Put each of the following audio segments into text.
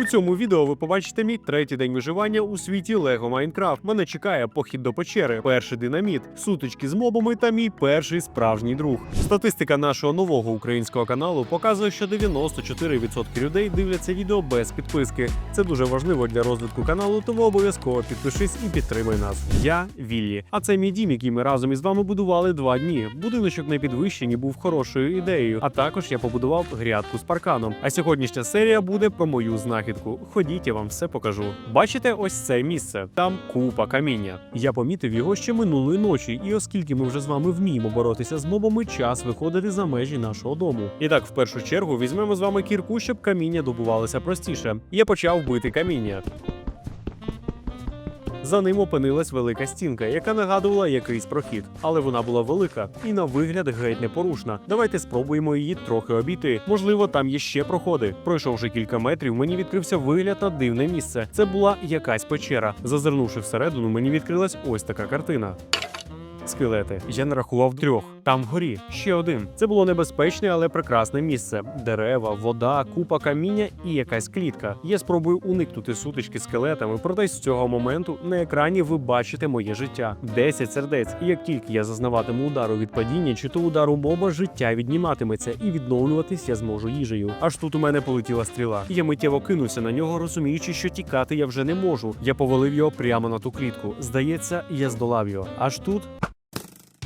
У цьому відео ви побачите мій третій день виживання у світі Лего Майнкрафт. Мене чекає похід до печери, перший динаміт, сутички з мобами та мій перший справжній друг. Статистика нашого нового українського каналу показує, що 94% людей дивляться відео без підписки. Це дуже важливо для розвитку каналу, тому обов'язково підпишись і підтримай нас. Я Віллі. А це мій дім, який ми разом із вами будували два дні. Будиночок на підвищенні був хорошою ідеєю. А також я побудував грядку з парканом. А сьогоднішня серія буде про мою знахідку. Ходіть, я вам все покажу. Бачите, ось це місце. Там купа каміння. Я помітив його ще минулої ночі, і оскільки ми вже з вами вміємо боротися з мобами, час виходити за межі нашого дому. І так, в першу чергу, візьмемо з вами кірку, щоб каміння добувалося простіше. Я почав бити каміння. За ним опинилась велика стінка, яка нагадувала якийсь прохід, але вона була велика і на вигляд геть непорушна. Давайте спробуємо її трохи обійти. Можливо, там є ще проходи. Пройшовши кілька метрів, мені відкрився вигляд на дивне місце. Це була якась печера. Зазирнувши всередину, мені відкрилась ось така картина. Скелети. Я нарахував трьох. Там вгорі ще один. Це було небезпечне, але прекрасне місце: дерева, вода, купа каміння і якась клітка. Я спробую уникнути сутички скелетами, проте з цього моменту на екрані ви бачите моє життя. 10 сердець. І як тільки я зазнаватиму удару від падіння чи то удару моба, життя відніматиметься і відновлюватись я зможу їжею. Аж тут у мене полетіла стріла. Я миттєво кинувся на нього, розуміючи, що тікати я вже не можу. Я повалив його прямо на ту клітку. Здається, я здолав його. Аж тут.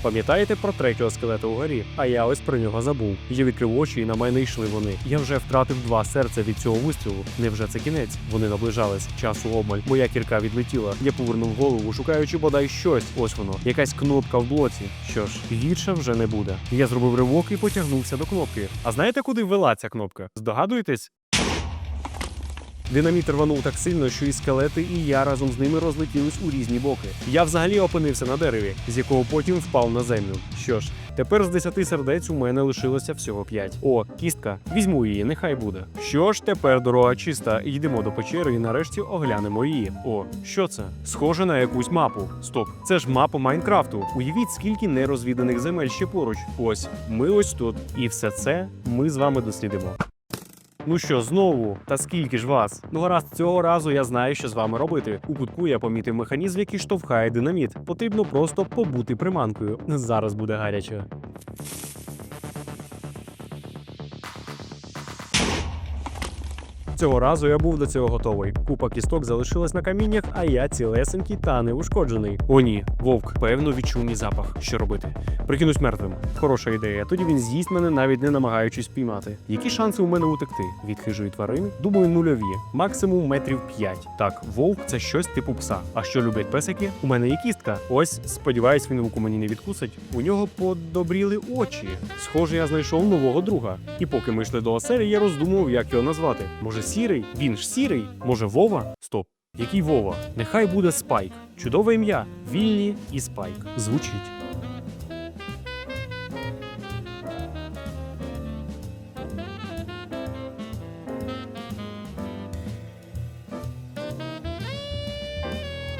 Пам'ятаєте про третього скелета угорі? А я ось про нього забув. Я відкрив очі, і на мене йшли вони. Я вже втратив два серця від цього вистрілу. Невже це кінець? Вони наближались. Часу обмаль. Моя кірка відлетіла. Я повернув голову, шукаючи бодай щось. Ось воно. Якась кнопка в блоці. Що ж, гірше вже не буде. Я зробив ривок і потягнувся до кнопки. А знаєте, куди вела ця кнопка? Здогадуєтесь? Динаміт рванув так сильно, що і скелети, і я разом з ними розлетілись у різні боки. Я взагалі опинився на дереві, з якого потім впав на землю. Що ж, тепер з 10 сердець у мене лишилося всього 5. О, кістка. Візьму її, нехай буде. Що ж, тепер дорога чиста. Йдемо до печери і нарешті оглянемо її. О, що це? Схоже на якусь мапу. Стоп, це ж мапа Майнкрафту. Уявіть, скільки нерозвіданих земель ще поруч. Ось, ми ось тут. І все це ми з вами дослідимо. Ну що, знову? Та скільки ж вас? Ну гаразд, цього разу я знаю, що з вами робити. У кутку я помітив механізм, який штовхає динаміт. Потрібно просто побути приманкою. Зараз буде гаряче. Цього разу я був до цього готовий. Купа кісток залишилась на каміннях, а я цілесенький та неушкоджений. О, ні, вовк, певно, відчув мій запах. Що робити? Прикинусь мертвим. Хороша ідея. Тоді він з'їсть мене, навіть не намагаючись піймати. Які шанси у мене утекти? Від хижої тварини? Думаю, нульові. Максимум метрів 5. Так, вовк це щось типу пса. А що люблять песики? У мене є кістка. Ось, сподіваюсь, він руку мені не відкусить. У нього подобріли очі. Схоже, я знайшов нового друга. І поки ми йшли до оселі, я роздумував, як його назвати. Може, сірий? Він ж сірий? Може, Вова? Стоп. Який Вова? Нехай буде Спайк. Чудове ім'я. Вільні і Спайк. Звучить.